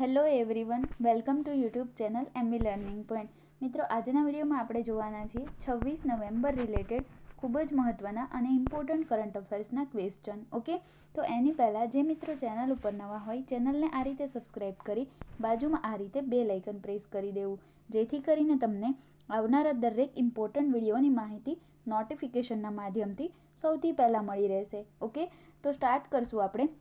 Hello everyone welcome to YouTube channel MV learning point મિત્રો, આજના વિડીયોમાં આપણે જોવાના છીએ છવ્વીસ નવેમ્બર રિલેટેડ ખૂબ જ મહત્ત્વના અને ઇમ્પોર્ટન્ટ કરંટ અફેર્સના ક્વેશ્ચન ઓકે તો એની પહેલાં જે મિત્રો ચેનલ ઉપર નવા હોય ચેનલને આ રીતે સબસ્ક્રાઈબ કરી, બાજુમાં આ રીતે બે લાઇકન પ્રેસ કરી દેવું. જેથી કરીને તમને આવનારા દરેક ઇમ્પોર્ટન્ટ વિડીયોની માહિતી નોટિફિકેશનના માધ્યમથી સૌથી પહેલાં મળી રહેશે ઓકે તો સ્ટાર્ટ કરશું આપણે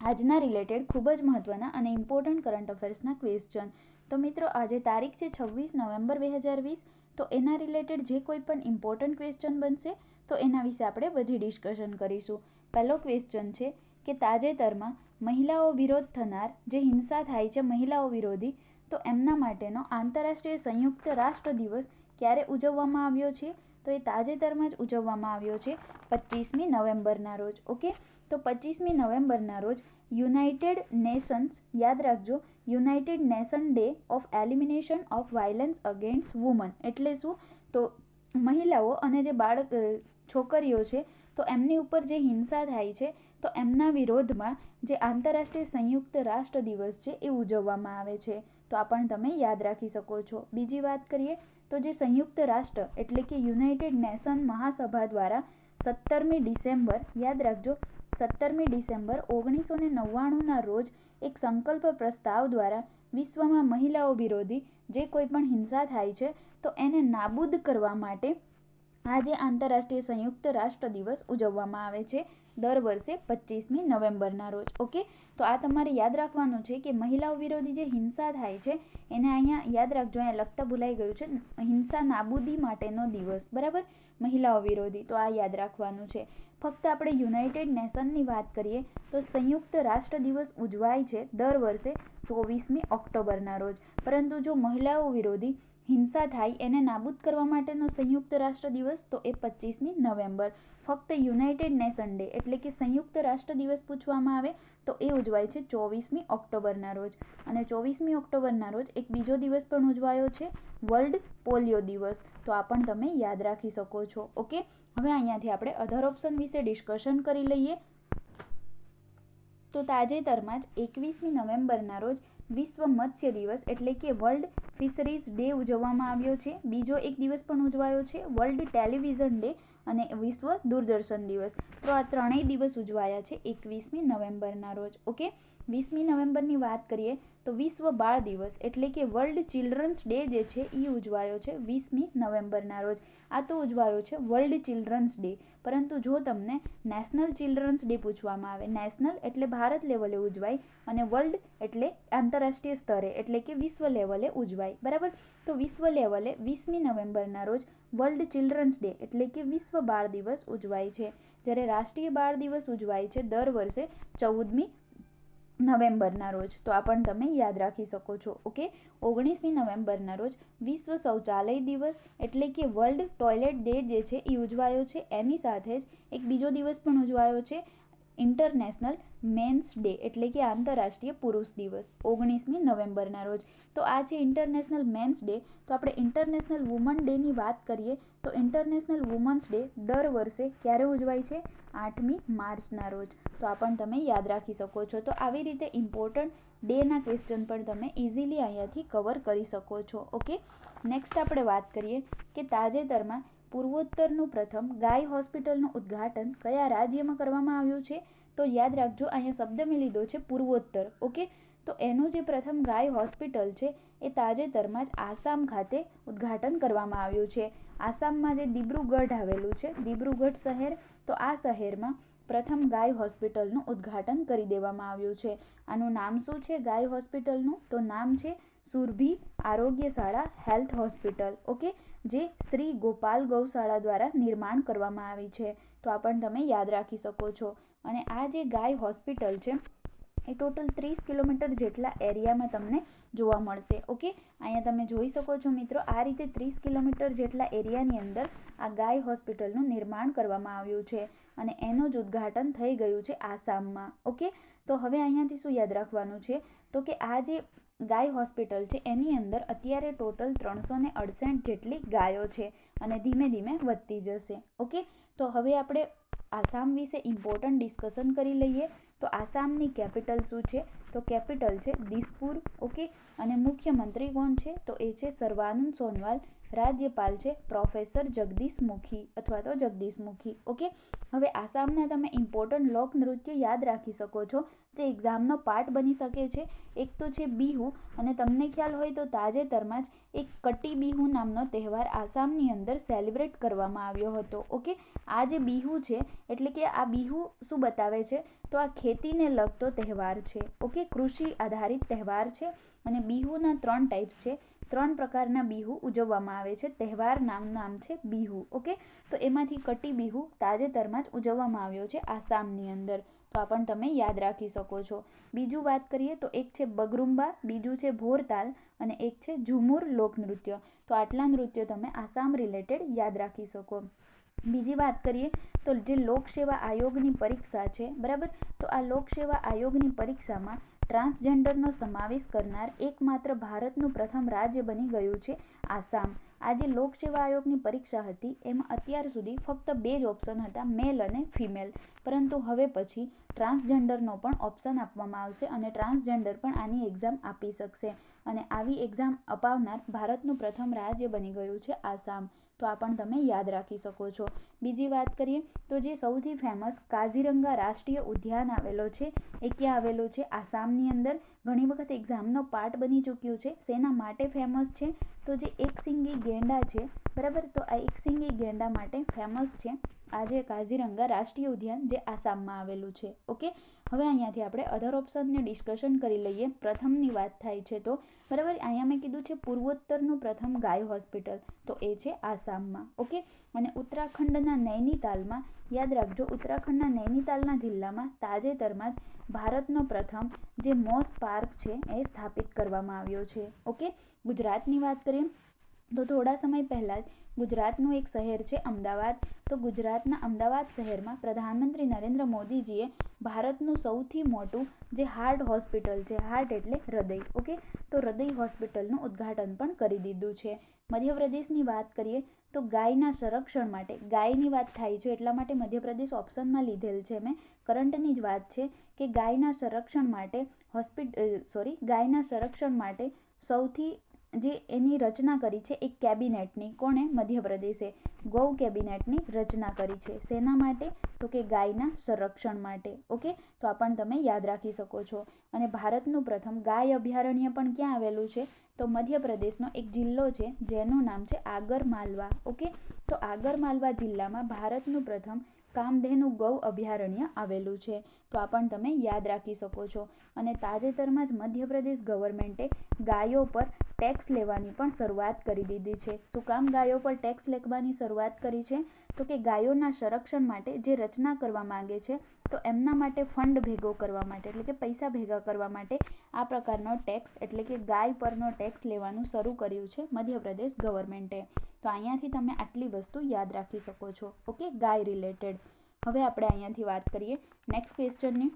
આજના રિલેટેડ ખૂબ જ મહત્ત્વના અને ઇમ્પોર્ટન્ટ કરંટ અફેર્સના ક્વેશ્ચન તો મિત્રો, આજે તારીખ છે છવ્વીસ નવેમ્બર બે હજાર વીસ. તો એના રિલેટેડ જે કોઈ પણ ઇમ્પોર્ટન્ટ ક્વેશ્ચન બનશે, તો એના વિશે આપણે બધી ડિસ્કશન કરીશું. પહેલો ક્વેશ્ચન છે કે તાજેતરમાં મહિલાઓ વિરોધ થનાર જે હિંસા થાય છે મહિલાઓ વિરોધી, તો એમના માટેનો આંતરરાષ્ટ્રીય સંયુક્ત રાષ્ટ્ર દિવસ ક્યારે ઉજવવામાં આવ્યો છે? તો એ તાજેતરમાં જ ઉજવવામાં આવ્યો છે પચીસમી નવેમ્બરના રોજ. ઓકે? તો પચીસમી નવેમ્બરના રોજ યુનાઇટેડ નેશન્સ, યાદ રાખજો, United Nation Day of Elimination of Violence Against Woman. એટલે શું? તો મહિલાઓ અને જે બાળક છોકરીઓ છે, તો એમની ઉપર જે હિંસા થાય છે, તો એમના વિરોધમાં જે આંતરરાષ્ટ્રીય સંયુક્ત રાષ્ટ્ર દિવસ છે, એ ઉજવવામાં આવે છે. તો આ પણ તમે યાદ રાખી શકો છો. બીજી વાત કરીએ તો જે સંયુક્ત રાષ્ટ્ર, એટલે કે યુનાઇટેડ નેશન મહાસભા દ્વારા સત્તરમી ડિસેમ્બર, યાદ રાખજો સત્તરમી ડિસેમ્બર ઓગણીસો ને નવ્વાણુંના રોજ એક સંકલ્પ પ્રસ્તાવ દ્વારા વિશ્વમાં મહિલાઓ વિરોધી જે કોઈ પણ હિંસા થાય છે, તો એને નાબૂદ કરવા માટે આજે આંતરરાષ્ટ્રીય સંયુક્ત રાષ્ટ્ર દિવસ ઉજવવામાં આવે છે. દર વર્ષે પચીસમી નવેમ્બરના રોજ, ઓકે? તો આ તમારે યાદ રાખવાનું છે કે મહિલાઓ વિરોધી જે હિંસા થાય છે, એને અહીંયા યાદ રાખજો, અહીંયા લખતા ભૂલાઈ ગયું છે, હિંસા નાબૂદી માટેનો દિવસ, બરાબર? મહિલાઓ વિરોધી, તો આ યાદ રાખવાનું છે. ફક્ત આપણે યુનાઇટેડ નેશનની વાત કરીએ, તો સંયુક્ત રાષ્ટ્ર દિવસ ઉજવાય છે દર વર્ષે ચોવીસમી ઓક્ટોબરના રોજ. પરંતુ જો મહિલાઓ વિરોધી હિંસા થાય, એને નાબૂદ કરવા માટેનો સંયુક્ત રાષ્ટ્ર દિવસ, તો એ પચીસમી નવેમ્બર. ફક્ત યુનાઇટેડ નેશન ડે એટલે કે સંયુક્ત રાષ્ટ્ર દિવસ પૂછવામાં આવે, તો એ ઉજવાય છે ચોવીસમી ઓક્ટોબરના રોજ. અને ચોવીસમી ઓક્ટોબરના રોજ એક બીજો દિવસ પણ ઉજવાયો છે, વર્લ્ડ પોલિયો દિવસ. તો આ પણ તમે યાદ રાખી શકો છો. ઓકે? હવે અહીંયાથી આપણે અધર ઓપ્શન વિશે ડિસ્કશન કરી લઈએ. તો તાજેતરમાં જ એકવીસમી નવેમ્બરના રોજ વિશ્વ મત્સ્ય દિવસ એટલે કે વર્લ્ડ ફિશરીઝ ડે ઉજવવામાં આવ્યો છે. બીજો એક દિવસ પણ ઉજવાયો છે. વર્લ્ડ ટેલિવિઝન ડે અને વિશ્વ દૂરદર્શન દિવસ. તો આ ત્રણેય દિવસ ઉજવાયા છે એકવીસમી નવેમ્બરના રોજ. ઓકે? વીસમી નવેમ્બરની વાત કરીએ તો વિશ્વ બાળ દિવસ એટલે કે વર્લ્ડ ચિલ્ડ્રન્સ ડે જે છે એ ઉજવાયો છે વીસમી નવેમ્બરના રોજ. આ તો ઉજવાયો છે વર્લ્ડ ચિલ્ડ્રન્સ ડે. પરંતુ જો તમને નેશનલ ચિલ્ડ્રન્સ ડે પૂછવામાં આવે, નેશનલ એટલે ભારત લેવલે ઉજવાય અને વર્લ્ડ એટલે આંતરરાષ્ટ્રીય સ્તરે એટલે કે વિશ્વ લેવલે ઉજવાય. બરાબર? તો વિશ્વ લેવલે વીસમી નવેમ્બરના રોજ વર્લ્ડ ચિલ્ડ્રન્સ ડે એટલે કે વિશ્વ બાળ દિવસ ઉજવાય છે. જ્યારે રાષ્ટ્રીય બાળ દિવસ ઉજવાય છે દર વર્ષે ચૌદમી નવેમ્બરના રોજ. તો આ પણ તમે યાદ રાખી શકો છો, ઓકે? ઓગણીસમી નવેમ્બરના રોજ વિશ્વ શૌચાલય દિવસ એટલે કે વર્લ્ડ ટોયલેટ ડે જે છે એ ઉજવાયો છે. એની સાથે જ એક બીજો દિવસ પણ ઉજવાયો છે. ઇન્ટરનેશનલ મેન્સ ડે એટલે કે આંતરરાષ્ટ્રીય પુરુષ દિવસ, ઓગણીસમી નવેમ્બરના રોજ. તો આ છે ઇન્ટરનેશનલ મેન્સ ડે તો આપણે ઇન્ટરનેશનલ વુમન ડેની વાત કરીએ, તો ઇન્ટરનેશનલ વુમન્સ ડે દર વર્ષે ક્યારે ઉજવાય છે? આઠમી માર્ચના રોજ. તો આ પણ તમે યાદ રાખી શકો છો. તો આવી રીતે ઇમ્પોર્ટન્ટ ડેના ક્વેશ્ચન પણ તમે ઇઝીલી અહીંયાથી કવર કરી શકો છો. ઓકે નેક્સ્ટ આપણે વાત કરીએ કે તાજેતરમાં પૂર્વોત્તરનું પ્રથમ ગાય હોસ્પિટલનું ઉદ્ઘાટન કયા રાજ્યમાં કરવામાં આવ્યું છે? તો યાદ રાખજો, અહીંયા શબ્દ મેં લીધો છે પૂર્વોત્તર, ઓકે? તો એનું જે પ્રથમ ગાય હોસ્પિટલ છે, એ તાજેતરમાં જ આસામ ખાતે ઉદ્ઘાટન કરવામાં આવ્યું છે. આસામમાં જે દિબ્રુગઢ આવેલું છે, દિબ્રુગઢ શહેર, તો આ શહેરમાં પ્રથમ ગાય હોસ્પિટલનું ઉદ્ઘાટન કરી દેવામાં આવ્યું છે. આનું નામ શું છે ગાય હોસ્પિટલનું? તો નામ છે Surabhi Arogyashala health hospital, okay? જે શ્રી ગોપાલ ગૌશાળા દ્વારા નિર્માણ કરવામાં આવી છે. તો આ પણ તમે યાદ રાખી શકો છો. અને આ જે ગાય હોસ્પિટલ છે, એ ટોટલ ત્રીસ કિલોમીટર જેટલા એરિયામાં તમને જોવા મળશે, ઓકે? અહીંયા તમે જોઈ શકો છો મિત્રો, આ રીતે ત્રીસ કિલોમીટર જેટલા એરિયાની અંદર આ ગાય હોસ્પિટલનું નિર્માણ કરવામાં આવ્યું છે. અને એનું જ ઉદ્ઘાટન થઈ ગયું છે આસામમાં, ઓકે? તો હવે અહીંયાથી શું યાદ રાખવાનું છે? તો કે આ જે ગાય હોસ્પિટલ છે, એની અંદર અત્યારે ટોટલ ત્રણસો ને અડસઠ જેટલી ગાયો છે અને ધીમે ધીમે વધતી જશે, ઓકે? તો હવે આપણે આસામ વિશે ઇમ્પોર્ટન્ટ ડિસ્કશન કરી લઈએ. તો આસામની કેપિટલ શું છે? તો કેપિટલ છે દિસપુર, ઓકે? અને મુખ્યમંત્રી કોણ છે? તો એ છે સર્વાનંદ સોનવાલ. રાજ્યપાલ છે પ્રોફેસર જગદીશ મુખી અથવા તો જગદીશ મુખી. ઓકે? હવે આસામના તમે ઇમ્પોર્ટન્ટ લોક નૃત્ય યાદ રાખી શકો છો. જે એક્ઝામનો પાર્ટ બની શકે છે. એક તો છે બિહુ અને તમને ખ્યાલ હોય તો તાજેતરમાં જ એક કટી બિહુ નામનો તહેવાર આસામની અંદર સેલિબ્રેટ કરવામાં આવ્યો હતો. ઓકે? આ જે બિહુ છે, એટલે કે આ બિહુ શું બતાવે છે? તો આ ખેતીને લગતો તહેવાર છે. ઓકે? કૃષિ આધારિત તહેવાર છે અને બિહુના ત્રણ ટાઈપ્સ છે. ત્રણ પ્રકારના બિહુ ઉજવવામાં આવે છે. તહેવાર નામ નામ છે બિહુ, ઓકે? તો એમાંથી કટી બિહુ તાજેતરમાં જ ઉજવવામાં આવ્યો છે આસામની અંદર. તો આ પણ તમે યાદ રાખી શકો છો. બીજું વાત કરીએ તો એક છે બગરુંબા, બીજું છે ભોરતાલ અને એક છે ઝુમુર લોકનૃત્ય. તો આટલા નૃત્યો તમે આસામ રિલેટેડ યાદ રાખી શકો. બીજી વાત કરીએ તો જે લોકસેવા આયોગની પરીક્ષા છે, બરાબર? તો આ લોકસેવા આયોગની પરીક્ષામાં ટ્રાન્સજેન્ડરનો સમાવેશ કરનાર એકમાત્ર ભારતનું પ્રથમ રાજ્ય બની ગયું છે આસામ. આજે લોકસેવા આયોગની પરીક્ષા હતી. એમાં અત્યાર સુધી ફક્ત બે જ ઓપ્શન હતા મેલ અને ફિમેલ પરંતુ હવે પછી ટ્રાન્સજેન્ડરનો પણ ઓપ્શન આપવામાં આવશે અને ટ્રાન્સજેન્ડર પણ આની એક્ઝામ આપી શકશે. અને આવી એક્ઝામ અપાવનાર ભારતનું પ્રથમ રાજ્ય બની ગયું છે આસામ. તો આ પણ તમે યાદ રાખી શકો છો. બીજી વાત કરીએ તો જે સૌથી ફેમસ કાઝીરંગા રાષ્ટ્રીય ઉદ્યાન આવેલો છે, એ ક્યાં આવેલો છે? આસામની અંદર. ઘણી વખત એક્ઝામનો પાર્ટ બની ચૂક્યું છે. શેના માટે ફેમસ છે. તો જે એક સિંગી ગેંડા છે, બરાબર? તો આ એક સિંગી ગેંડા માટે ફેમસ છે. આજે કાઝીરંગા રાષ્ટ્રીય ઉદ્યાન જે આસામમાં આવેલું છે. ઓકે? હવે અહીંયાથી આપણે અધર ઓપ્શનને ડિસ્કશન કરી લઈએ. પ્રથમની વાત થાય છે તો બરાબર? અહીંયા મેં કીધું છે પૂર્વોત્તરનું પ્રથમ ગાય હોસ્પિટલ. તો એ છે આસામમાં. ઓકે? અને ઉત્તરાખંડના નૈનીતાલમાં, યાદ રાખજો, ઉત્તરાખંડના નૈનીતાલના જિલ્લામાં તાજેતરમાં જ ભારતનો પ્રથમ જે મોસ પાર્ક છે એ સ્થાપિત કરવામાં આવ્યો છે. ઓકે? ગુજરાતની વાત કરીએ તો થોડા સમય પહેલાં જ ગુજરાતનું એક શહેર છે અમદાવાદ. તો ગુજરાતના અમદાવાદ શહેરમાં પ્રધાનમંત્રી નરેન્દ્ર મોદીજીએ ભારતનું સૌથી મોટું જે હાર્ટ હોસ્પિટલ છે, હાર્ટ એટલે હૃદય, ઓકે? તો હૃદય હોસ્પિટલનું ઉદ્ઘાટન પણ કરી દીધું છે. મધ્યપ્રદેશની વાત કરીએ તો ગાયના સંરક્ષણ માટે, ગાયની વાત થાય છે એટલા માટે મધ્યપ્રદેશ ઓપ્શનમાં લીધેલ છે મેં. કરંટની જ વાત છે કે ગાયના સંરક્ષણ માટે હોસ્પિટ સોરી, ગાયના સંરક્ષણ માટે સૌથી જે એની રચના કરી છે એક કેબિનેટની, કોણે? મધ્યપ્રદેશે ગૌ કેબિનેટની રચના કરી છે. શેના માટે? તો કે ગાયના સંરક્ષણ માટે. ઓકે? તો આ પણ તમે યાદ રાખી શકો છો. અને ભારતનું પ્રથમ ગાય અભયારણ્ય પણ ક્યાં આવેલું છે? તો મધ્યપ્રદેશનો એક જિલ્લો છે, જેનું નામ છે આગર માલવા ઓકે? તો આગર માલવા જિલ્લામાં ભારતનું પ્રથમ કામધેનુ ગૌ અભયારણ્ય આવેલું છે. તો આ પણ તમે યાદ રાખી શકો છો. અને તાજેતરમાં જ મધ્યપ્રદેશ ગવર્મેન્ટે ગાયો પર ટેક્સ લેવાની પણ શરૂઆત કરી દીધી છે. શું કામ ગાયો પર ટેક્સ લેવાની શરૂઆત કરી છે? તો કે ગાયોના સંરક્ષણ માટે જે રચના કરવા માંગે છે તો એમના માટે ફંડ ભેગો કરવા માટે, એટલે કે પૈસા ભેગા કરવા માટે આ પ્રકારનો ટેક્સ, એટલે કે ગાય પરનો ટેક્સ લેવાનું શરૂ કર્યું છે મધ્યપ્રદેશ ગવર્મેન્ટે. તો અહીંયાથી તમે આટલી વસ્તુ યાદ રાખી શકો છો. ઓકે? ગાય રિલેટેડ. હવે આપણે અહીંયાથી વાત કરીએ નેક્સ્ટ ક્વેશ્ચનની.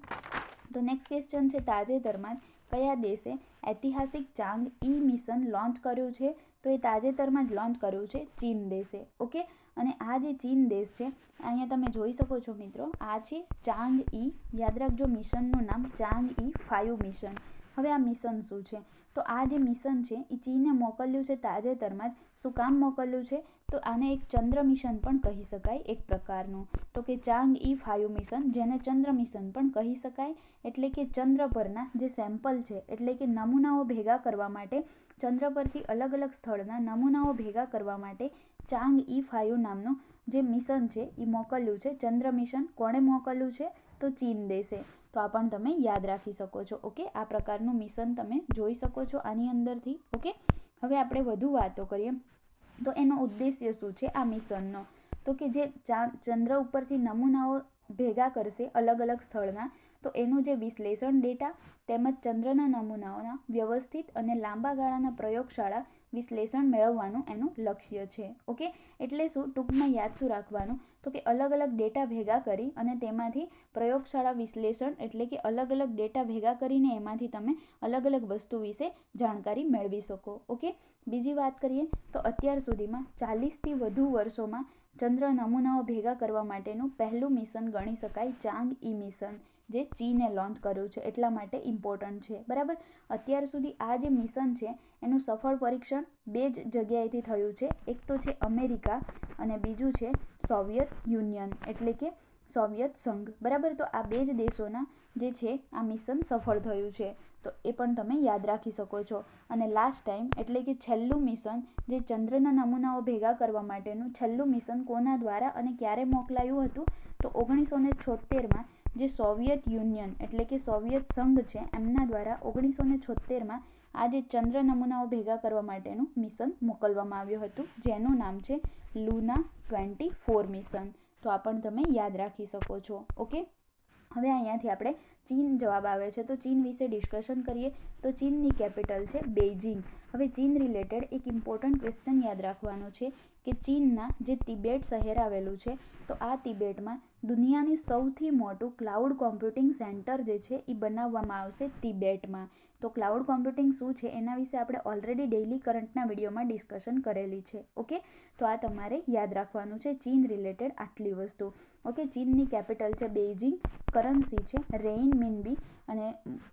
તો નેક્સ્ટ ક્વેશ્ચન છે તાજેતરમાં કયા દેશે ઐતિહાસિક ચાંગ ઈ મિશન લોન્ચ કર્યું છે? તો એ તાજેતરમાં જ લોન્ચ કર્યું છે ચીન દેશે. ઓકે? અને આ જે ચીન દેશ છે, અહીંયા તમે જોઈ શકો છો મિત્રો, આ છે ચાંગ ઈ, યાદ રાખજો મિશનનું નામ ચાંગ ઈ ફાયુ મિશન. હવે આ મિશન શું છે? તો આ જે મિશન છે એ ચીને મોકલ્યું છે તાજેતરમાં જ. શું કામ મોકલ્યું છે? તો આને એક ચંદ્ર મિશન પણ કહી શકાય એક પ્રકારનું. તો કે ચાંગ ઈ ફાયુ મિશન, જેને ચંદ્ર મિશન પણ કહી શકાય. એટલે કે ચંદ્ર પરના જે સેમ્પલ છે, એટલે કે નમૂનાઓ ભેગા કરવા માટે, ચંદ્ર પરથી અલગ અલગ સ્થળના નમૂનાઓ ભેગા કરવા માટે ચાંગ ઈ ફાઇવ નામનું જે મિશન છે એ મોકલ્યું છે. ચંદ્ર મિશન કોણે મોકલ્યું છે? તો ચીન દેશે. તો આ પણ તમે યાદ રાખી શકો છો, ઓકે? આ પ્રકારનું મિશન તમે જોઈ શકો છો આની અંદરથી, ઓકે? હવે આપણે વધુ વાતો કરીએ. તો એનો ઉદ્દેશ્ય શું છે આ મિશનનો? તો કે જે ચંદ્ર ઉપરથી નમૂનાઓ ભેગા કરશે અલગ અલગ સ્થળના, તો એનું જે વિશ્લેષણ ડેટા તેમજ ચંદ્રના નમૂનાઓના વ્યવસ્થિત અને લાંબા ગાળાના પ્રયોગશાળા વિશ્લેષણ મેળવવાનું એનું લક્ષ્ય છે. ઓકે? એટલે શું? ટૂંકમાં યાદ શું રાખવાનું? તો કે અલગ અલગ ડેટા ભેગા કરી અને તેમાંથી પ્રયોગશાળા વિશ્લેષણ એટલે કે અલગ અલગ ડેટા ભેગા કરીને એમાંથી તમે અલગ અલગ વસ્તુ વિશે જાણકારી મેળવી શકો. ઓકે? બીજી વાત કરીએ તો અત્યાર સુધીમાં ચાલીસથી વધુ વર્ષોમાં ચંદ્ર નમૂનાઓ ભેગા કરવા માટેનું પહેલું મિશન ગણી શકાય ચાંગ ઈ મિશન. જે ચીને લોન્ચ કર્યું છે, એટલા માટે ઇમ્પોર્ટન્ટ છે. બરાબર? અત્યાર સુધી આ જે મિશન છે, એનું સફળ પરીક્ષણ બે જ જગ્યાએથી થયું છે. એક તો છે અમેરિકા અને બીજું છે સોવિયત યુનિયન, એટલે કે સોવિયત સંઘ. બરાબર? તો આ બે જ દેશોના જે છે, આ મિશન સફળ થયું છે. તો એ પણ તમે યાદ રાખી શકો છો. અને લાસ્ટ ટાઈમ એટલે કે છેલ્લું મિશન જે ચંદ્રના નમૂનાઓ ભેગા કરવા માટેનું છેલ્લું મિશન કોના દ્વારા અને ક્યારે મોકલાયું હતું? તો ઓગણીસો ને છોતેરમાં જે સોવિયત યુનિયન એટલે કે સોવિયત સંઘ છે, એમના દ્વારા ઓગણીસો ને છોતેરમાં આ જે ચંદ્ર નમૂનાઓ ભેગા કરવા માટેનું મિશન મોકલવામાં આવ્યું હતું, જેનું નામ છે લુના ટ્વેન્ટી ફોર મિશન. તો આ પણ તમે યાદ રાખી શકો છો. ઓકે? હવે અહીંયાથી આપણે ચીન જવાબ આવે છે. તો ચીન વિશે ડિસ્કશન કરીએ. તો ચીનની કેપિટલ છે બેઇજિંગ. હવે ચીન રિલેટેડ એક ઇમ્પોર્ટન્ટ ક્વેશ્ચન યાદ રાખવાનો છે કે ચીનના જે તિબેટ શહેર આવેલું છે, તો આ તિબેટમાં દુનિયાની સૌથી મોટું ક્લાઉડ કોમ્પ્યુટિંગ સેન્ટર જે છે એ બનાવવામાં આવશે તિબેટમાં. તો ક્લાઉડ કોમ્પ્યુટિંગ શું છે? એના વિશે આપણે ઓલરેડી ડેઇલી કરંટના વિડીયોમાં ડિસ્કશન કરેલી છે ઓકે તો આ તમારે યાદ રાખવાનું છે ચીન રિલેટેડ આટલી વસ્તુ. ઓકે, ચીનની કેપિટલ છે બેઇજિંગ કરન્સી છે રેઇન મિનબી, અને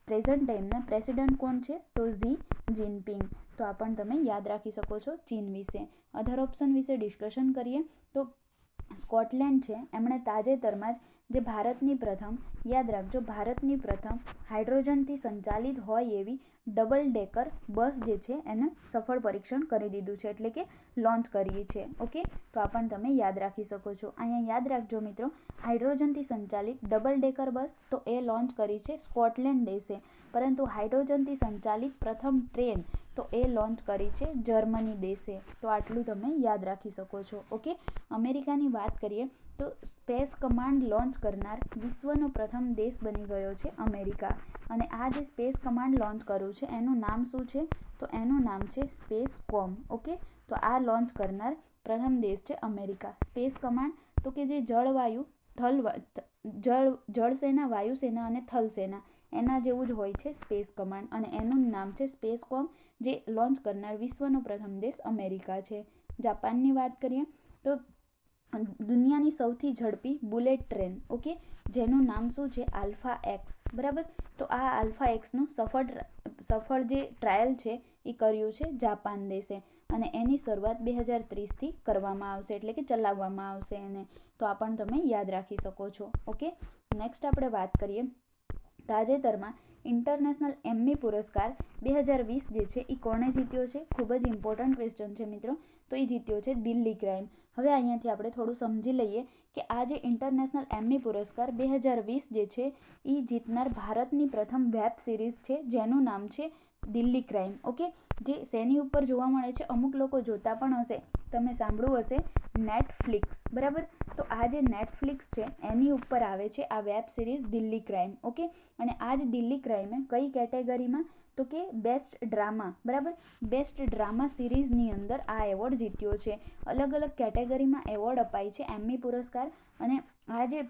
પ્રેઝન્ટ ટાઈમના પ્રેસિડન્ટ કોણ છે? તો ઝી જિનપિંગ. તો આ પણ તમે યાદ રાખી શકો છો ચીન વિશે. અધર ઓપ્શન વિશે ડિસ્કશન કરીએ તો સ્કોટલેન્ડ છે. એમણે તાજેતરમાં જ જે ભારતની પ્રથમ, યાદ રાખજો, ભારતની પ્રથમ હાઇડ્રોજનથી સંચાલિત હોય એવી ડબલ ડેકર બસ જે છે એને સફળ પરીક્ષણ કરી દીધું છે, એટલે કે લોન્ચ કરીએ છે. ઓકે તો આ પણ તમે યાદ રાખી શકો છો. અહીંયા યાદ રાખજો મિત્રો, હાઇડ્રોજનથી સંચાલિત ડબલ ડેકર બસ તો એ લોન્ચ કરી છે સ્કોટલેન્ડ દેશે. પરંતુ હાઇડ્રોજનથી સંચાલિત પ્રથમ ટ્રેન તો એ લોન્ચ કરી છે જર્મની દેશે. તો આટલું તમે યાદ રાખી શકો છો ઓકે અમેરિકાની વાત કરીએ તો સ્પેસ કમાન્ડ લોન્ચ કરનાર વિશ્વનો પ્રથમ દેશ બની ગયો છે અમેરિકા. અને આ જે સ્પેસ કમાન્ડ લોન્ચ કર્યું છે, એનું નામ શું છે? તો એનું નામ છે સ્પેસ કોમ ઓકે તો આ લોન્ચ કરનાર પ્રથમ દેશ છે અમેરિકા. સ્પેસ કમાન્ડ, તો કે જે જળવાયુ, થલ, જળ, જળસેના, વાયુસેના અને થલસેના. એના જેવું જ હોય છે સ્પેસ કમાન્ડ અને એનું નામ છે સ્પેસ કોમ, જે લોન્ચ કરનાર વિશ્વનો પ્રથમ દેશ અમેરિકા છે. જાપાનની વાત કરીએ તો દુનિયાની સૌથી ઝડપી બુલેટ ટ્રેન, ઓકે? જેનું નામ શું છે? આલ્ફા એક્સ, બરાબર? તો આ આલ્ફા એક્સનું સફળ સફળ જે ટ્રાયલ છે એ કર્યું છે જાપાન દેશે અને એની શરૂઆત બે હજાર ત્રીસથી કરવામાં આવશે, એટલે કે ચલાવવામાં આવશે એને. તો આ પણ તમે યાદ રાખી શકો છો, ઓકે? નેક્સ્ટ આપણે વાત કરીએ તાજેતરમાં ઇન્ટરનેશનલ એમ્મી પુરસ્કાર બે હજાર વીસ જે છે એ કોણે જીત્યો છે? ખૂબ જ ઇમ્પોર્ટન્ટ ક્વેશ્ચન છે મિત્રો. તો એ જીત્યો છે દિલ્હી ક્રાઇમ હવે અહીંયાથી આપણે થોડું સમજી લઈએ કે આ જે ઇન્ટરનેશનલ એમ્મી પુરસ્કાર બે હજાર વીસ જે છે એ જીતનાર ભારતની પ્રથમ વેબ સિરીઝ છે, જેનું નામ છે દિલ્હી ક્રાઇમ ઓકે જે શેની ઉપર જોવા મળે છે, અમુક લોકો જોતા પણ હશે. તમે સાંભળ્યું હશે નેટફ્લિક્સ બરાબર? તો આ જે નેટફ્લિક્સ છે, એની ઉપર આવે છે આ web series Delhi Crime okay અને આ જ દિલ્હી ક્રાઇમે કઈ કેટેગરીમાં તો કે બેસ્ટ ડ્રામા બરાબર? બેસ્ટ ડ્રામા સિરીઝની અંદર આ એવોર્ડ જીત્યો છે. અલગ અલગ કેટેગરીમાં એવોર્ડ અપાય છે એમ્મી પુરસ્કાર અને આ જે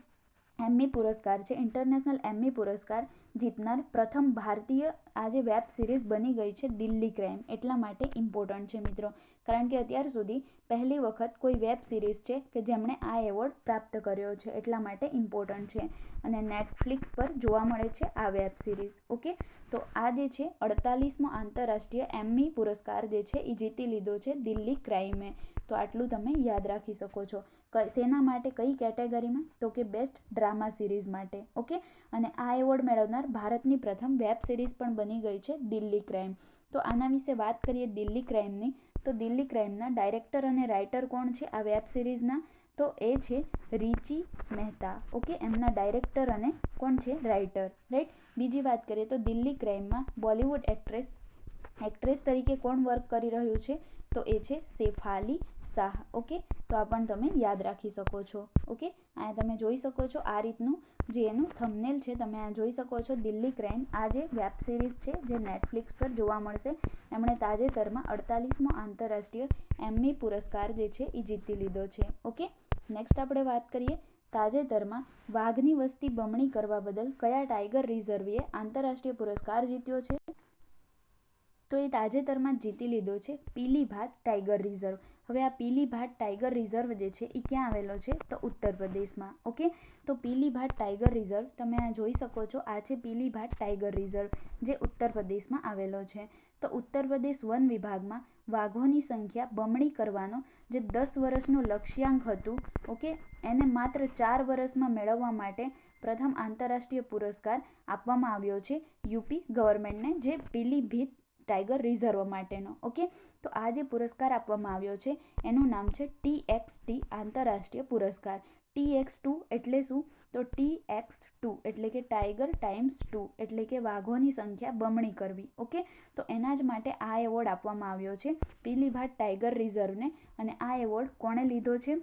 એમ્મી પુરસ્કાર છે. ઇન્ટરનેશનલ એમ્મી પુરસ્કાર જીતનાર પ્રથમ ભારતીય આ જે વેબ સિરીઝ બની ગઈ છે દિલ્હી ક્રાઇમ. એટલા માટે ઇમ્પોર્ટન્ટ છે મિત્રો. કારણ કે અત્યાર સુધી પહેલી વખત કોઈ વેબ સિરીઝ છે કે જેમણે આ એવોર્ડ પ્રાપ્ત કર્યો છે. એટલા માટે ઇમ્પોર્ટન્ટ છે. અને નેટફ્લિક્સ પર જોવા મળે છે આ વેબ સિરીઝ. ઓકે? તો આ જે છે અડતાલીસમો આંતરરાષ્ટ્રીય એમ્મી પુરસ્કાર જે છે એ જીતી લીધો છે દિલ્હી ક્રાઇમે. તો આટલું તમે યાદ રાખી શકો છો. શેના માટે કઈ કેટેગરીમાં? તો કે બેસ્ટ ડ્રામા સિરીઝ માટે, ઓકે? અને આ એવોર્ડ મેળવનાર ભારતની પ્રથમ વેબ સિરીઝ પણ બની ગઈ છે, દિલ્હી ક્રાઇમ. તો આના વિશે વાત કરીએ દિલ્હી ક્રાઇમની. તો દિલ્હી ક્રાઇમના ડાયરેક્ટર અને રાઇટર કોણ છે આ વેબ સિરીઝના? તો એ છે રિચી મહેતા, ઓકે? એમના ડાયરેક્ટર અને કોણ છે? રાઇટર રાઈટ બીજી વાત કરીએ તો દિલ્હી ક્રાઇમમાં બોલિવૂડ એક્ટ્રેસ એક્ટ્રેસ તરીકે કોણ વર્ક કરી રહ્યું છે? તો એ છે સેફાલી શાહ ઓકે? તો આ પણ તમે યાદ રાખી શકો છો, ઓકે? અહીંયા તમે જોઈ શકો છો આ રીતનું જે એનું થંબનેલ છે, તમે આ જોઈ શકો છો દિલ્હી ક્રાઇમ આ જે વેબ સિરીઝ છે, જે નેટફ્લિક્સ પર જોવા મળશે, એમણે તાજેતરમાં અડતાલીસમો આંતરરાષ્ટ્રીય એમ્મી પુરસ્કાર જે છે એ જીતી લીધો છે, ઓકે? નેક્સ્ટ આપણે વાત કરીએ તાજેતરમાં વાઘની વસ્તી બમણી કરવા બદલ કયા ટાઈગર રિઝર્વીએ આંતરરાષ્ટ્રીય પુરસ્કાર જીત્યો છે? તો એ તાજેતરમાં જીતી લીધો છે, પીલીભાત ટાઈગર રિઝર્વ હવે આ પીલીભાટ ટાઈગર રિઝર્વ જે છે એ ક્યાં આવેલો છે? તો ઉત્તર પ્રદેશમાં, ઓકે? તો પીલીભાટ ટાઈગર રિઝર્વ તમે આ જોઈ શકો છો, આ છે પીલીભાટ ટાઈગર રિઝર્વ જે ઉત્તર પ્રદેશમાં આવેલો છે. તો ઉત્તર પ્રદેશ વન વિભાગમાં વાઘોની સંખ્યા બમણી કરવાનો જે દસ વર્ષનું લક્ષ્યાંક હતું, ઓકે? એને માત્ર ચાર વર્ષમાં મેળવવા માટે પ્રથમ આંતરરાષ્ટ્રીય પુરસ્કાર આપવામાં આવ્યો છે યુપી ગવર્મેન્ટને, જે પીલીભીત ટાઈગર રિઝર્વ માટેનો, ઓકે? તો આ જે પુરસ્કાર આપવામાં આવ્યો છે, એનું નામ છે ટી એક્સ ટી આંતરરાષ્ટ્રીય પુરસ્કાર. ટી એક્સ ટુ એટલે શું? તો ટી એક્સ ટુ એટલે કે ટાઈગર ટાઈમ્સ ટુ એટલે કે વાઘોની સંખ્યા બમણી કરવી, ઓકે? તો એના જ માટે આ એવોર્ડ આપવામાં આવ્યો છે પીલીભાટ ટાઈગર રિઝર્વને, અને આ એવોર્ડ કોણે લીધો છે?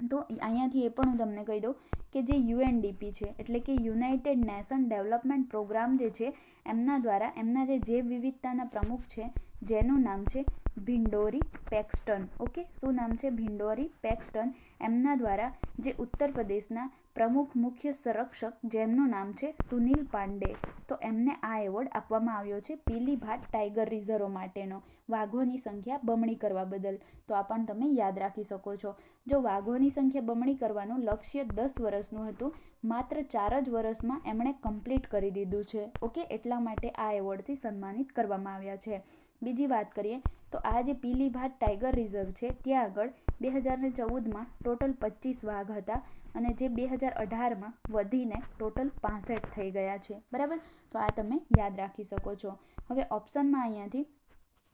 તો અહીંયાથી એ પણ હું તમને કહી દઉં કે જે યુએનડીપી છે, એટલે કે યુનાઇટેડ નેશન ડેવલપમેન્ટ પ્રોગ્રામ જે છે, એમના દ્વારા એમના જે જૈવ વિવિધતાના પ્રમુખ છે, જેનું નામ છે ભિંડોરી પેક્સ્ટન. ઓકે? શું નામ છે? ભિંડોરી પેક્સ્ટન. એમના દ્વારા જે ઉત્તર પ્રદેશના પ્રમુખ મુખ્ય સંરક્ષક, જેમનું નામ છે સુનિલ પાંડે. તો એમને આ એવોર્ડ આપવામાં આવ્યો છે પીલીભાટ ટાઈગર રિઝર્વ માટેનો. વાઘોની સંખ્યા બમણી કરવા બદલ. તો આ પણ તમે યાદ રાખી શકો છો. જો વાઘોની સંખ્યા બમણી કરવાનું લક્ષ્ય દસ વર્ષનું હતું, માત્ર ચાર જ વર્ષમાં એમણે કમ્પ્લીટ કરી દીધું છે. ઓકે, એટલા માટે આ એવોર્ડથી સન્માનિત કરવામાં આવ્યા છે. બીજી વાત કરીએ, તો આ જે પીલીભાત ટાઈગર રિઝર્વ છે, ત્યાં આગળ બે હજાર ચૌદમાં ટોટલ પચીસ વાઘ હતા. અને જે બે હજાર અઢારમાં વધીને ટોટલ પાસઠ થઈ ગયા છે. બરાબર? તો આ તમે યાદ રાખી શકો છો. હવે ઓપ્શનમાં અહીંયાથી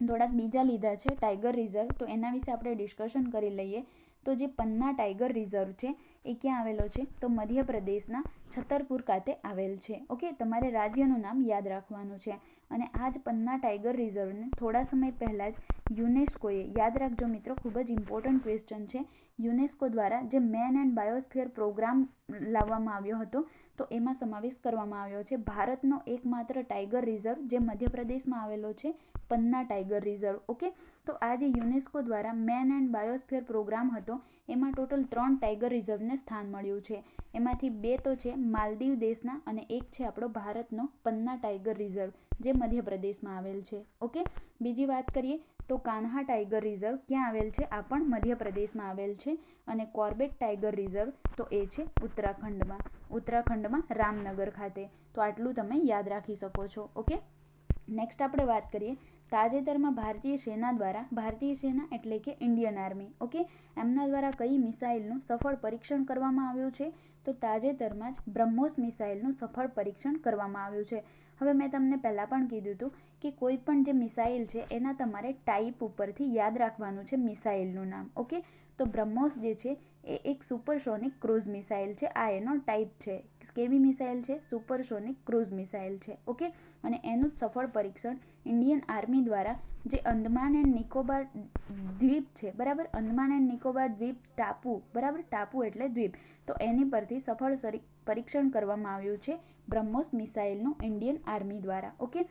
થોડાક બીજા લીધા છે ટાઈગર રિઝર્વ. તો એના વિશે આપણે ડિસ્કશન કરી લઈએ. તો જે પન્ના ટાઈગર રિઝર્વ છે, એ ક્યાં આવેલો છે? તો મધ્યપ્રદેશના છતરપુર ખાતે આવેલ છે. ઓકે? તમારે રાજ્યનું નામ યાદ રાખવાનું છે. અને આ જ પન્ના ટાઈગર રિઝર્વને થોડા સમય પહેલાં જ યુનેસ્કોએ, યાદ રાખજો મિત્રો, ખૂબ જ ઇમ્પોર્ટન્ટ ક્વેશ્ચન છે. યુનેસ્કો દ્વારા જે મેન એન્ડ બાયોસ્ફિયર પ્રોગ્રામ લાવવામાં આવ્યો હતો, તો એમાં સમાવેશ કરવામાં આવ્યો છે. ભારતનો એકમાત્ર ટાઈગર રિઝર્વ, જે મધ્યપ્રદેશમાં આવેલો છે, પન્ના ટાઈગર રિઝર્વ. ઓકે? તો આ જે યુનેસ્કો દ્વારા મેન એન્ડ બાયોસ્ફિયર પ્રોગ્રામ હતો, એમાં ટોટલ ત્રણ ટાઈગર રિઝર્વને સ્થાન મળ્યું છે. એમાંથી બે તો છે માલદીવ દેશના અને એક છે આપણો ભારતનો પન્ના ટાઈગર રિઝર્વ, જે મધ્યપ્રદેશમાં આવેલ છે. ઓકે? બીજી વાત કરીએ તો કાન્હા ટાઈગર રિઝર્વ ક્યાં આવેલ છે? આ પણ મધ્યપ્રદેશમાં આવેલ છે અને કોર્બેટ ટાઈગર રિઝર્વ તો એ છે ઉત્તરાખંડમાં. ઉત્તરાખંડમાં રામનગર ખાતે. તો આટલું તમે યાદ રાખી શકો છો, ઓકે? નેક્સ્ટ આપણે વાત કરીએ તાજેતરમાં ભારતીય સેના દ્વારા, ભારતીય સેના એટલે કે ઇન્ડિયન આર્મી, ઓકે? એમના દ્વારા કઈ મિસાઇલનું સફળ પરીક્ષણ કરવામાં આવ્યું છે? તો તાજેતરમાં જ બ્રહ્મોસ મિસાઇલનું સફળ પરીક્ષણ કરવામાં આવ્યું છે. હવે મેં તમને પહેલાં પણ કીધું હતું કે કોઈ પણ જે મિસાઇલ છે, એના તમારે ટાઈપ ઉપરથી યાદ રાખવાનું છે મિસાઇલનું નામ, ઓકે? તો બ્રહ્મોસ જે છે, એ એક સુપરસોનિક ક્રૂઝ મિસાઇલ છે. આ એનો ટાઈપ છે. કેવી મિસાઇલ છે? સુપરસોનિક ક્રૂઝ મિસાઇલ છે, ઓકે? અને એનું જ સફળ પરીક્ષણ ઇન્ડિયન આર્મી દ્વારા જે અંદમાન એન્ડ નિકોબાર દ્વીપ છે, બરાબર? અંદમાન એન્ડ નિકોબાર દ્વીપ ટાપુ, બરાબર? ટાપુ એટલે દ્વીપ. તો એની પરથી સફળ પરીક્ષણ કરવામાં આવ્યું છે બ્રહ્મોસ મિસાઇલનું ઇન્ડિયન આર્મી દ્વારા. ઓકે?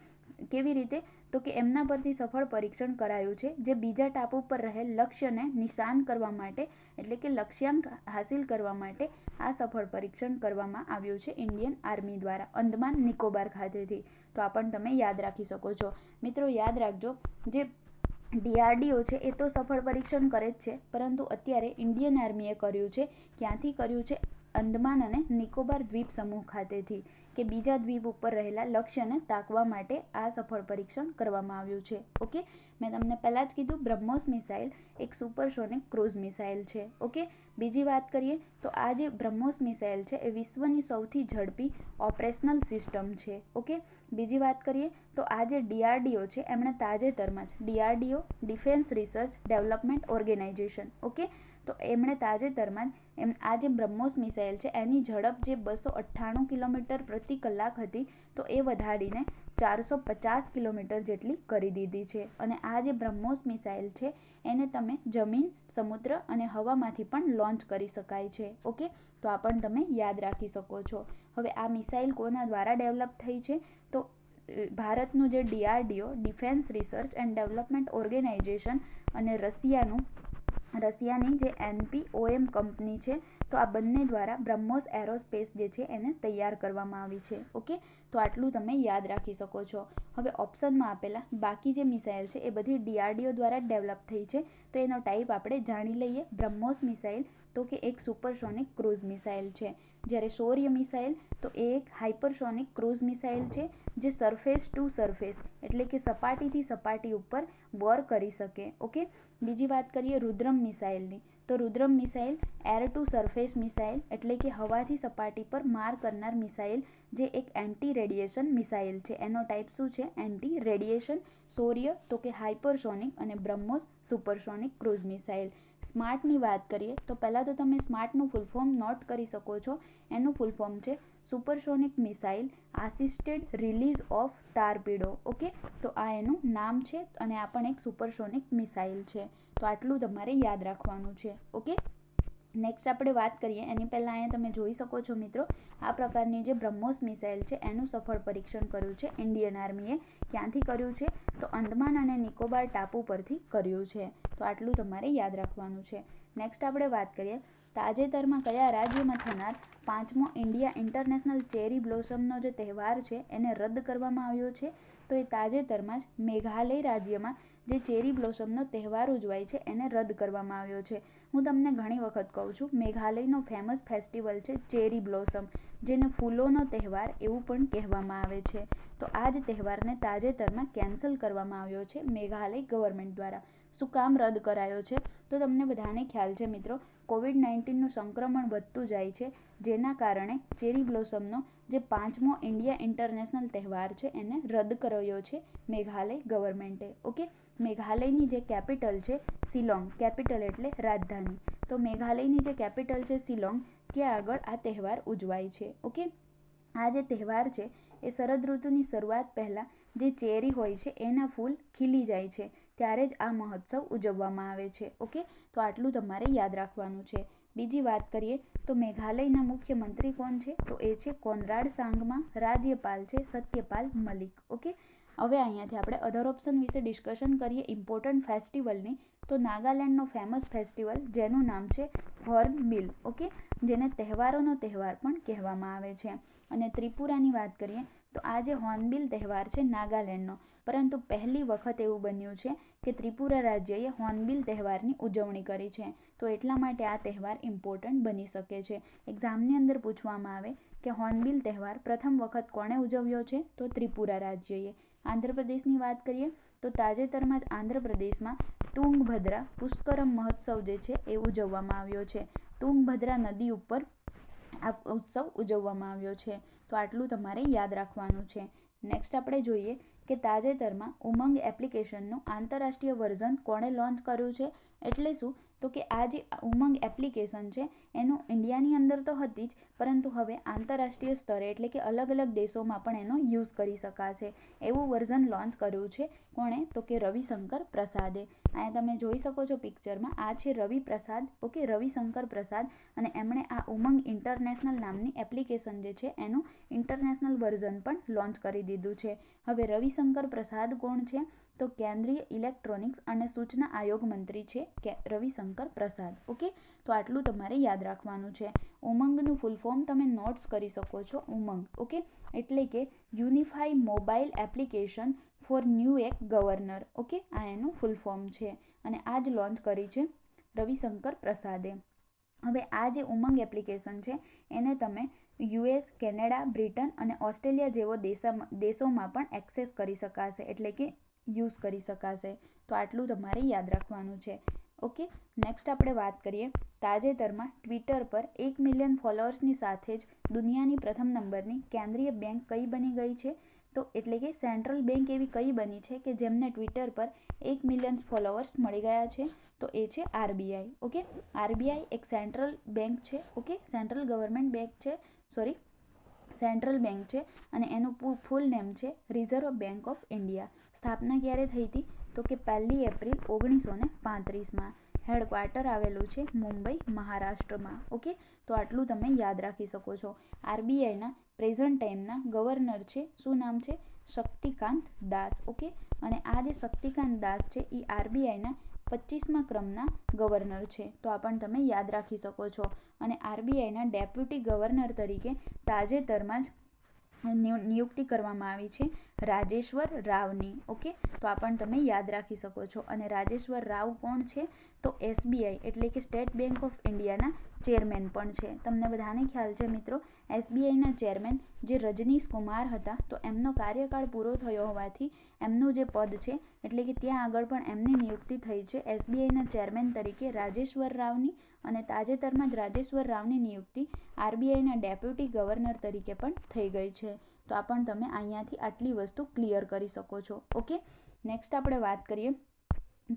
કેવી રીતે? તો કે એમના પરથી સફળ પરીક્ષણ કરાયું છે જે બીજા ટાપુ પર રહેલ લક્ષ્યને નિશાન કરવા માટે, એટલે કે લક્ષ્યાંક હાસિલ કરવા માટે આ સફળ પરીક્ષણ કરવામાં આવ્યું છે ઇન્ડિયન આર્મી દ્વારા અંદમાન નિકોબાર ખાતેથી. તો આ પણ તમે યાદ રાખી શકો છો. મિત્રો, યાદ રાખજો, જે ડીઆરડીઓ છે એ તો સફળ પરીક્ષણ કરે જ છે, પરંતુ અત્યારે ઇન્ડિયન આર્મીએ કર્યું છે. ક્યાંથી કર્યું છે? અંદમાન અને નિકોબાર દ્વીપ સમૂહ ખાતેથી કે બીજા દ્વીપ ઉપર રહેલા લક્ષ્યને તાકવા માટે આ સફળ પરીક્ષણ કરવામાં આવ્યું છે. ઓકે? મેં તમને પહેલાં જ કીધું બ્રહ્મોસ મિસાઇલ એક સુપરસોનિક ક્રૂઝ મિસાઇલ છે. ઓકે? બીજી વાત કરીએ તો આ જે બ્રહ્મોસ મિસાઇલ છે એ વિશ્વની સૌથી ઝડપી ઓપરેશનલ સિસ્ટમ છે. ઓકે? બીજી વાત કરીએ તો આ જે ડીઆરડીઓ છે, એમણે તાજેતરમાં જ DRDO defence research development organisation. Okay? તો એમણે તાજેતરમાં એમ, આ જે બ્રહ્મોસ મિસાઇલ છે, એની ઝડપ જે બસો અઠ્ઠાણું કિલોમીટર પ્રતિ કલાક હતી, તો એ વધારીને ચારસો પચાસ કિલોમીટર જેટલી કરી દીધી છે. અને આ જે બ્રહ્મોસ મિસાઇલ છે, એને તમે જમીન, સમુદ્ર અને હવામાંથી પણ લોન્ચ કરી શકાય છે. ઓકે? તો આ પણ તમે યાદ રાખી શકો છો. હવે આ મિસાઇલ કોના દ્વારા ડેવલપ થઈ છે? તો ભારતનું જે DRDO, defence research and development organisation અને રશિયાનું રશિયાની જે એનપીઓએમ કંપની છે, તો આ બંને દ્વારા બ્રહ્મોસ એરોસ્પેસ જે છે એને તૈયાર કરવામાં આવી છે. ઓકે? તો આટલું તમે યાદ રાખી શકો છો. હવે ઓપ્શનમાં આપેલા બાકી જે મિસાઇલ છે, એ બધી ડીઆરડીઓ દ્વારા ડેવલપ થઈ છે. તો એનો ટાઈપ આપણે જાણી લઈએ. બ્રહ્મોસ મિસાઇલ તો કે એક સુપરસોનિક ક્રૂઝ મિસાઇલ છે. જ્યારે શૌર્ય મિસાઇલ તો એ એક હાઇપરસોનિક ક્રૂઝ મિસાઇલ છે, જે સરફેસ ટુ સરફેસ એટલે કે સપાટીથી સપાટી ઉપર વોર કરી શકે. ઓકે બીજી વાત કરીએ રુદ્રમ મિસાઇલની તો Rudram missile air to surface missile એટલે કે હવાથી સપાટી પર માર કરનાર મિસાઇલ જે એક એન્ટી રેડિયેશન મિસાઇલ છે. એનો ટાઈપ શું છે? એન્ટી રેડિયેશન સૌર્ય તો કે હાઇપરસોનિક અને બ્રહ્મોસ સુપરસોનિક ક્રૂઝ મિસાઇલ સ્માર્ટની વાત કરીએ, તો પહેલાં તો તમે સ્માર્ટનું ફૂલ ફોર્મ નોટ કરી શકો છો. એનું ફૂલ ફોર્મ છે supersonic missile assisted release of torpedo okay તો આ એનું નામ છે અને આ પણ એક સુપરસોનિક મિસાઇલ છે. તો આટલું તમારે યાદ રાખવાનું છે ઓકે નેક્સ્ટ આપણે વાત કરીએ, એની પહેલાં અહીંયા તમે જોઈ શકો છો મિત્રો, આ પ્રકારની જે બ્રહ્મોસ મિસાઇલ છે, એનું સફળ પરીક્ષણ કર્યું છે ઇન્ડિયન આર્મીએ ક્યાંથી કર્યું છે? તો અંદમાન અને નિકોબાર ટાપુ પરથી કર્યું છે. તો આટલું તમારે યાદ રાખવાનું છે. નેક્સ્ટ આપણે વાત કરીએ, તાજેતરમાં કયા રાજ્યમાં થનાર પાંચમો ઇન્ડિયા ઇન્ટરનેશનલ ચેરી બ્લોસમનો જે તહેવાર છે, એને રદ કરવામાં આવ્યો છે? તો એ તાજેતરમાં જ મેઘાલય રાજ્યમાં જે ચેરી બ્લોસમનો તહેવાર ઉજવાય છે, એને રદ કરવામાં આવ્યો છે. હું તમને ઘણી વખત કહું છું, મેઘાલયનો ફેમસ ફેસ્ટિવલ છે ચેરી બ્લોસમ. જેને ફૂલોનો તહેવાર એવું પણ કહેવામાં આવે છે. તો આ જ તહેવારને તાજેતરમાં કેન્સલ કરવામાં આવ્યો છે મેઘાલય ગવર્મેન્ટ દ્વારા. શું કામ રદ કરાયો છે? તો તમને બધાને ખ્યાલ છે મિત્રો, કોવિડ નાઇન્ટીનનું સંક્રમણ વધતું જાય છે, જેના કારણે ચેરી બ્લોસમનો જે પાંચમો ઇન્ડિયા ઇન્ટરનેશનલ તહેવાર છે એને રદ કર્યો છે મેઘાલય ગવર્મેન્ટે. ઓકે? મેઘાલયની જે કેપિટલ છે શિલોંગ, કેપિટલ એટલે રાજધાની. તો મેઘાલયની જે કેપિટલ છે શિલોંગ ત્યાં આગળ આ તહેવાર ઉજવાય છે, ઓકે? આ જે તહેવાર છે, એ શરદ ઋતુની શરૂઆત પહેલાં જે ચેરી હોય છે, એના ફૂલ ખીલી જાય છે. ત્યારે જ આ મહોત્સવ ઉજવવામાં આવે છે, ઓકે? તો આટલું તમારે યાદ રાખવાનું છે. બીજી વાત કરીએ તો મેઘાલયના મુખ્યમંત્રી કોણ છે? તો એ છે કોનરાડ સાંગમાં રાજ્યપાલ છે સત્યપાલ મલિક, ઓકે? હવે અહીંયાથી આપણે અધર ઓપ્શન વિશે ડિસ્કશન કરીએ. ઇમ્પોર્ટન્ટ ફેસ્ટિવલની તો નાગાલેન્ડનો ફેમસ ફેસ્ટિવલ જેનું નામ છે હોર્નબિલ ઓકે જેને તહેવારોનો તહેવાર પણ કહેવામાં આવે છે. અને ત્રિપુરાની વાત કરીએ તો આ જે હોર્નબિલ તહેવાર છે નાગાલેન્ડનો, પરંતુ પહેલી વખત એવું બન્યું છે કે ત્રિપુરા રાજ્યએ હોર્નબિલ તહેવારની ઉજવણી કરી છે. તો એટલા માટે આ તહેવાર ઇમ્પોર્ટન્ટ બની શકે છે. એક્ઝામની અંદર પૂછવામાં આવે કે હોર્નબિલ તહેવાર પ્રથમ વખત કોણે ઉજવ્યો છે? તો ત્રિપુરા રાજ્યએ. આંધ્રપ્રદેશની વાત કરીએ તો તાજેતરમાં જ આંધ્રપ્રદેશમાં તુંગભદ્રા પુષ્કરમ મહોત્સવ જે છે એ ઉજવવામાં આવ્યો છે. તુંગભદ્રા નદી ઉપર આ ઉત્સવ ઉજવવામાં આવ્યો છે. તો આટલું તમારે યાદ રાખવાનું છે. નેક્સ્ટ આપણે જોઈએ કે તાજેતરમાં ઉમંગ એપ્લિકેશનનું આંતરરાષ્ટ્રીય વર્ઝન કોણે લોન્ચ કર્યું છે? એટલે શું? તો કે આ જે ઉમંગ એપ્લિકેશન છે, એનું ઇન્ડિયાની અંદર તો હતી જ, પરંતુ હવે આંતરરાષ્ટ્રીય સ્તરે એટલે કે અલગ અલગ દેશોમાં પણ એનો યુઝ કરી શકાશે. એવું વર્ઝન લોન્ચ કર્યું છે કોણે? તો કે રવિશંકર પ્રસાદે. અહીંયા તમે જોઈ શકો છો પિક્ચરમાં, આ છે રવિ પ્રસાદ ઓકે રવિશંકર પ્રસાદ, અને એમણે આ ઉમંગ ઇન્ટરનેશનલ નામની એપ્લિકેશન જે છે, એનું ઇન્ટરનેશનલ વર્ઝન પણ લોન્ચ કરી દીધું છે. હવે રવિશંકર પ્રસાદ કોણ છે? તો કેન્દ્રીય ઇલેક્ટ્રોનિક્સ અને સૂચના આયોગ મંત્રી છે કે રવિશંકર પ્રસાદ. ઓકે? તો આટલું તમારે યાદ રાખવાનું છે. ઉમંગનું ફૂલ ફોર્મ તમે નોટ્સ કરી શકો છો ઉમંગ. ઓકે? એટલે કે unify mobile application for new એક ગવર્નર. ઓકે? આ એનું ફૂલ ફોર્મ છે. અને આ જ લોન્ચ કરી છે રવિશંકર પ્રસાદે. હવે આ જે ઉમંગ એપ્લિકેશન છે, એને તમે યુએસ, કેનેડા, બ્રિટન અને ઓસ્ટ્રેલિયા જેવો દેશોમાં દેશોમાં પણ એક્સેસ કરી શકાશે. એટલે કે યુઝ કરી શકાશે. તો આટલું તમારે યાદ રાખવાનું છે. ઓકે? નેક્સ્ટ આપણે વાત કરીએ તાજેતરમાં ટ્વિટર પર એક મિલિયન ફોલોઅર્સની સાથે જ દુનિયાની પ્રથમ નંબરની કેન્દ્રીય બેંક કઈ બની ગઈ છે? તો એટલે કે સેન્ટ્રલ બેંક એવી કઈ બની છે કે જેમને ટ્વિટર પર એક મિલિયન ફોલોઅર્સ મળી ગયા છે? તો એ છે આરબીઆઈ. ઓકે? આરબીઆઈ એક સેન્ટ્રલ બેંક છે. ઓકે? સેન્ટ્રલ ગવર્મેન્ટ બેંક છે. સોરી, સેન્ટ્રલ બેંક છે અને એનું ફૂલ નેમ છે રિઝર્વ બેંક ઓફ ઇન્ડિયા. સ્થાપના ક્યારે થઈ હતી? તો કે પહેલી એપ્રિલ ઓગણીસો ને પાંત્રીસમાં. હેડક્વાર્ટર આવેલું છે મુંબઈ, મહારાષ્ટ્રમાં. ઓકે? તો આટલું તમે યાદ રાખી શકો છો. આરબીઆઈના પ્રેઝન્ટ ટાઈમના ગવર્નર છે. શું નામ છે? શક્તિકાંત દાસ. ઓકે? અને આ જે શક્તિકાંત દાસ છે એ આરબીઆઈના પચીસમા ક્રમના ગવર્નર છે. તો આ પણ તમે યાદ રાખી શકો છો. અને આરબીઆઈના ડેપ્યુટી ગવર્નર તરીકે તાજેતરમાં જ નિયુક્તિ કરવામાં આવી છે રાજેશ્વર રાવની, ઓકે? તો આ પણ તમે યાદ રાખી શકો છો. અને રાજેશ્વર રાવ કોણ છે? તો એસબીઆઈ એટલે કે સ્ટેટ બેંક ઓફ ઇન્ડિયાના ચેરમેન પણ છે. તમને બધાને ખ્યાલ છે મિત્રો એસબીઆઈના ચેરમેન જે રજનીશ કુમાર હતા, તો એમનો કાર્યકાળ પૂરો થયો હોવાથી એમનું જે પદ છે, એટલે કે ત્યાં આગળ પણ એમની નિયુક્તિ થઈ છે એસબીઆઈના ચેરમેન તરીકે રાજેશ્વર રાવની. અને તાજેતરમાં જ રાજેશ્વર રાવની નિયુક્તિ આરબીઆઈના ડેપ્યુટી ગવર્નર તરીકે પણ થઈ ગઈ છે. તો આ પણ તમે અહીંયાથી આટલી વસ્તુ ક્લિયર કરી શકો છો. ઓકે? નેક્સ્ટ આપણે વાત કરીએ.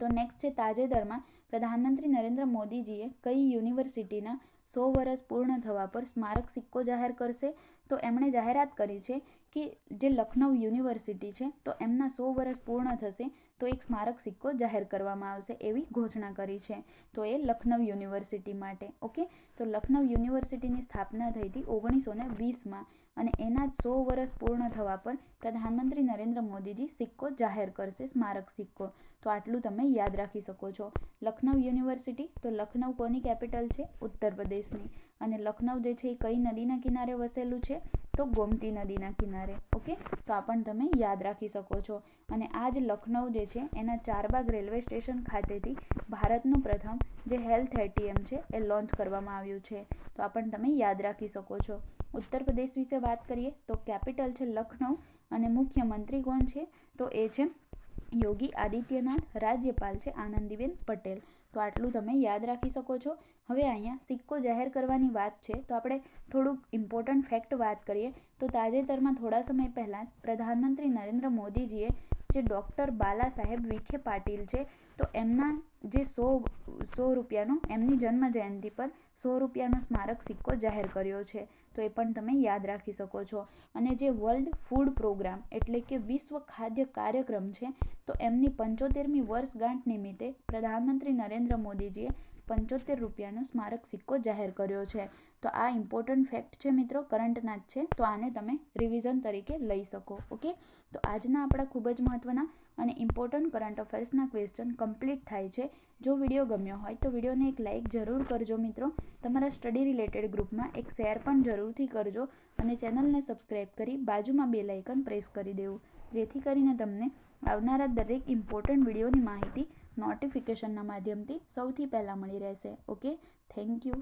તો નેક્સ્ટ છે તાજેતરમાં પ્રધાનમંત્રી નરેન્દ્ર મોદીજીએ કઈ યુનિવર્સિટીના સો વર્ષ પૂર્ણ થવા પર સ્મારક સિક્કો જાહેર કરશે? તો એમણે જાહેરાત કરી છે કે જે લખનઉ યુનિવર્સિટી છે, તો એમના સો વર્ષ પૂર્ણ થશે તો એક સ્મારક સિક્કો જાહેર કરવામાં આવશે એવી ઘોષણા કરી છે. તો એ લખનઉ યુનિવર્સિટી માટે, ઓકે? તો લખનઉ યુનિવર્સિટીની સ્થાપના થઈ હતી ઓગણીસો ને વીસમાં અને એના સો વર્ષ પૂર્ણ થવા પર પ્રધાનમંત્રી નરેન્દ્ર મોદીજી સિક્કો જાહેર કરશે, સ્મારક સિક્કો. તો આટલું તમે યાદ રાખી શકો છો. લખનઉ યુનિવર્સિટી, તો લખનઉ કોની કેપિટલ છે? ઉત્તર પ્રદેશની. અને લખનઉ જે છે એ કઈ નદીના કિનારે વસેલું છે? તો ગોમતી નદીના કિનારે, ઓકે? તો આ પણ તમે યાદ રાખી શકો છો. અને આ જ લખનઉ જે છે, એના ચારબાગ રેલવે સ્ટેશન ખાતેથી ભારતનું પ્રથમ જે હેલ્થ એટીએમ છે, એ લોન્ચ કરવામાં આવ્યું છે. તો આ પણ તમે યાદ રાખી શકો છો. ઉત્તર પ્રદેશ વિશે વાત કરીએ, તો કેપિટલ છે લખનઉ અને મુખ્યમંત્રી કોણ છે? તો એ છે યોગી આદિત્યનાથ, રાજ્યપાલ છે આનંદીબેન પટેલ. તો આટલું તમે યાદ રાખી શકો છો. હવે અહીંયા સિક્કો જાહેર કરવાની વાત છે. તો આપણે થોડુંક ઇમ્પોર્ટન્ટ ફેક્ટ વાત કરીએ. તો તાજેતરમાં થોડા સમય પહેલાં પ્રધાનમંત્રી નરેન્દ્ર મોદીજીએ જે ડૉક્ટર બાલા સાહેબ વિખે પાટીલ છે, તો એમના જે સો સો રૂપિયાનો એમની જન્મ જયંતિ પર સો રૂપિયાનો સ્મારક સિક્કો જાહેર કર્યો છે. તો એ પણ તમે યાદ રાખી શકો છો. અને જે વર્લ્ડ ફૂડ પ્રોગ્રામ એટલે કે વિશ્વ ખાદ્ય કાર્યક્રમ છે, તો એમની પંચોતેરમી વર્ષગાંઠ નિમિત્તે પ્રધાનમંત્રી નરેન્દ્ર મોદીજીએ પંચોતેર રૂપિયાનો સ્મારક સિક્કો જાહેર કર્યો છે. તો આ ઇમ્પોર્ટન્ટ ફેક્ટ છે મિત્રો, કરંટના જ છે, તો આને તમે રિવિઝન તરીકે લઈ શકો ઓકે તો આજના આપણા ખૂબ જ મહત્ત્વના અને ઇમ્પોર્ટન્ટ કરંટ અફેર્સના ક્વેશ્ચન કમ્પ્લીટ થાય છે. જો વીડિયો ગમ્યો હોય તો વિડીયોને એક લાઇક જરૂર કરજો મિત્રો. તમારા સ્ટડી રિલેટેડ ગ્રુપમાં એક શેર પણ જરૂરથી કરજો અને ચેનલને સબસ્ક્રાઈબ કરી બાજુમાં બે લાઇકન પ્રેસ કરી દેવું. જેથી કરીને તમને આવનારા દરેક ઇમ્પોર્ટન્ટ વિડીયોની માહિતી નોટિફિકેશનના માધ્યમથી સૌથી પહેલાં મળી રહેશે. Okay thank you